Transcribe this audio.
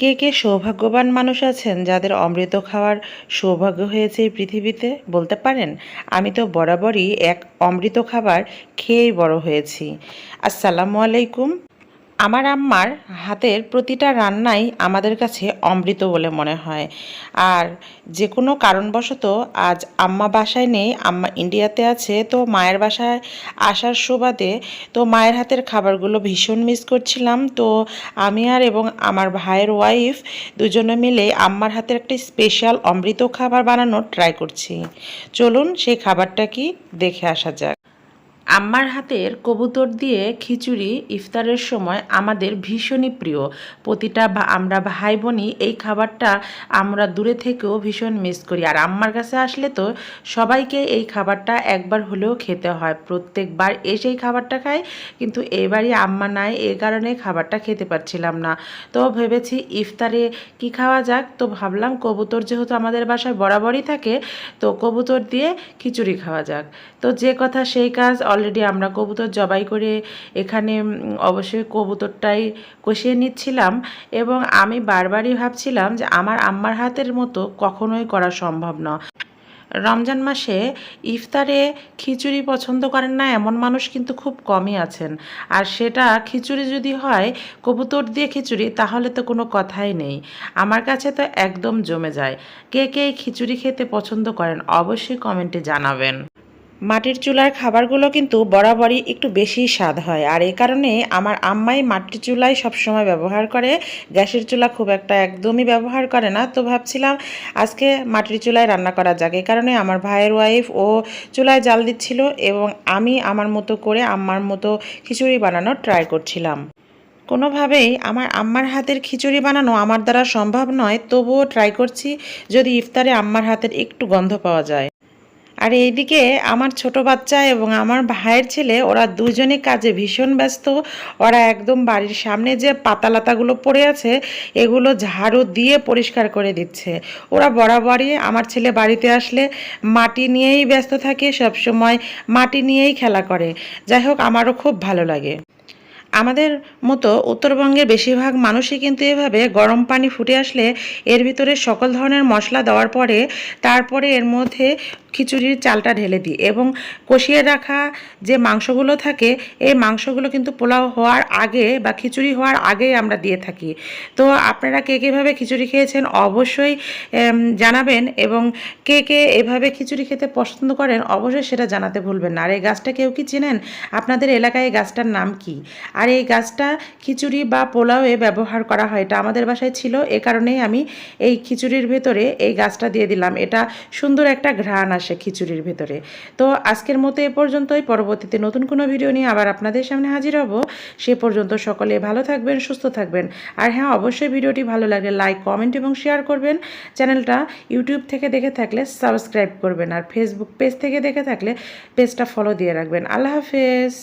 কে কে সৌভাগ্যবান মানুষ আছেন যাদের অমৃত খাওয়ার সৌভাগ্য হয়েছে এই পৃথিবীতে বলতে পারেন? আমি তো বরাবরই এক অমৃত খাবার খেয়েই বড় হয়েছি। আসসালামু আলাইকুম। আমার আম্মার হাতের প্রতিটা রান্নাই আমাদের কাছে অমৃত বলে মনে হয়। আর যে কোনো কারণবশত আজ আম্মা বাসায় নেই, আম্মা ইন্ডিয়াতে আছে, তো মায়ের বাসায় আসার সুবাদে তো মায়ের হাতের খাবারগুলো ভীষণ মিস করছিলাম। তো আমি আর এবং আমার ভাইয়ের ওয়াইফ দুজনে মিলে আম্মার হাতের একটি স্পেশাল অমৃত খাবার বানানোর ট্রাই করছি। চলুন সেই খাবারটা কি দেখে আসা যাক। আম্মার হাতের কবুতর দিয়ে খিচুড়ি ইফতারের সময় আমাদের ভীষণই প্রিয়। প্রতিটা আমরা ভাই বোনই এই খাবারটা আমরা দূরে থেকেও ভীষণ মিস করি। আর আম্মার কাছে আসলে তো সবাইকে এই খাবারটা একবার হলেও খেতে হয়। প্রত্যেকবার এসেই খাবারটা খাই কিন্তু এবারই আম্মা নাই এই কারণে খাবারটা খেতে পারছিলাম না। তো ভেবেছি ইফতারে কি খাওয়া যাক? তো ভাবলাম কবুতর যেহেতু আমাদের বাসায় বরাবরই থাকে, তো কবুতর দিয়ে খিচুড়ি খাওয়া যাক। তো যে কথা সেই কাজ অলরেডি আমরা কবুতর জবাই করে এখানে অবশ্যই কবুতরটাই কষিয়ে নিচ্ছিলাম এবং আমি বারবারই ভাবছিলাম যে আমার আম্মার হাতের মতো কখনোই করা সম্ভব না। রমজান মাসে ইফতারে খিচুড়ি পছন্দ করেন না এমন মানুষ কিন্তু খুব কমই আছেন। আর সেটা খিচুড়ি যদি হয়, কবুতর দিয়ে খিচুড়ি, তাহলে তো কোনো কথাই নেই। আমার কাছে তো একদম জমে যায়। কে কে খিচুড়ি খেতে পছন্দ করেন, অবশ্যই কমেন্টে জানাবেন। মাটির চুলার খাবারগুলো কিন্তু বরাবরই একটু বেশি স্বাদ হয়। আর এই কারণে আমার আম্মাই মাটির চুলাই সবসময় ব্যবহার করে। গ্যাসের চুলা খুব একটা একদমই ব্যবহার করে না। তো ভাবছিলাম আজকে মাটির চুলায় রান্না করা যাক। এই কারণে আমার ভাইয়ের ওয়াইফ ও চুলায় জাল দিচ্ছিল এবং আমি আমার মতো করে আম্মার মতো খিচুড়ি বানানোর ট্রাই করছিলাম। কোনোভাবেই আমার আম্মার হাতের খিচুড়ি বানানো আমার দ্বারা সম্ভব নয়। তবুও ট্রাই করছি যদি ইফতারে আম্মার হাতের একটু গন্ধ পাওয়া যায়। আর এইদিকে আমার ছোট বাচ্চা এবং আমার ভাইয়ের ছেলে, ওরা দুজনে কাজে ভীষণ ব্যস্ত। ওরা একদম বাড়ির সামনে যে পাতালাতাগুলো পড়ে আছে, এগুলো ঝাড়ু দিয়ে পরিষ্কার করে দিচ্ছে। ওরা বরাবরই আমার ছেলে বাড়িতে আসলে মাটি নিয়েই ব্যস্ত থাকে, সবসময় মাটি নিয়েই খেলা করে। যাই হোক, আমারও খুব ভালো লাগে। আমাদের মতো উত্তরবঙ্গের বেশিরভাগ মানুষই কিন্তু এভাবে গরম পানি ফুটে আসলে এর ভিতরে সকল ধরনের মশলা দেওয়ার পরে তারপরে এর মধ্যে খিচুড়ির চালটা ঢেলে দিই এবং কষিয়ে রাখা যে মাংসগুলো থাকে, এই মাংসগুলো কিন্তু পোলাও হওয়ার আগে বা খিচুড়ি হওয়ার আগেই আমরা দিয়ে থাকি। তো আপনারা কে কীভাবে খিচুড়ি খেয়েছেন অবশ্যই জানাবেন এবং কে কে এভাবে খিচুড়ি খেতে পছন্দ করেন অবশ্যই সেটা জানাতে ভুলবেন না। আর এই গাছটা কেউ কি চেনেন? আপনাদের এলাকায় এই গাছটার নাম কি? আর এই গাছটা খিচুড়ি বা পোলাওয়ে ব্যবহার করা হয়। এটা আমাদের বাসায় ছিল, এ কারণেই আমি এই খিচুড়ির ভেতরে এই গাছটা দিয়ে দিলাম। এটা সুন্দর একটা ঘ্রাণ আসে খিচুড়ির ভেতরে। তো আজকের মতো এ পর্যন্তই। পরবর্তীতে নতুন কোনো ভিডিও নিয়ে আবার আপনাদের সামনে হাজির হব। সে পর্যন্ত সকলে ভালো থাকবেন, সুস্থ থাকবেন। আর হ্যাঁ অবশ্যই ভিডিওটি ভালো লাগলে লাইক, কমেন্ট এবং শেয়ার করবেন। চ্যানেলটা ইউটিউব থেকে দেখে থাকলে সাবস্ক্রাইব করবেন। আর ফেসবুক পেজ থেকে দেখে থাকলে পেজটা ফলো দিয়ে রাখবেন। আল্লাহ হাফেজ।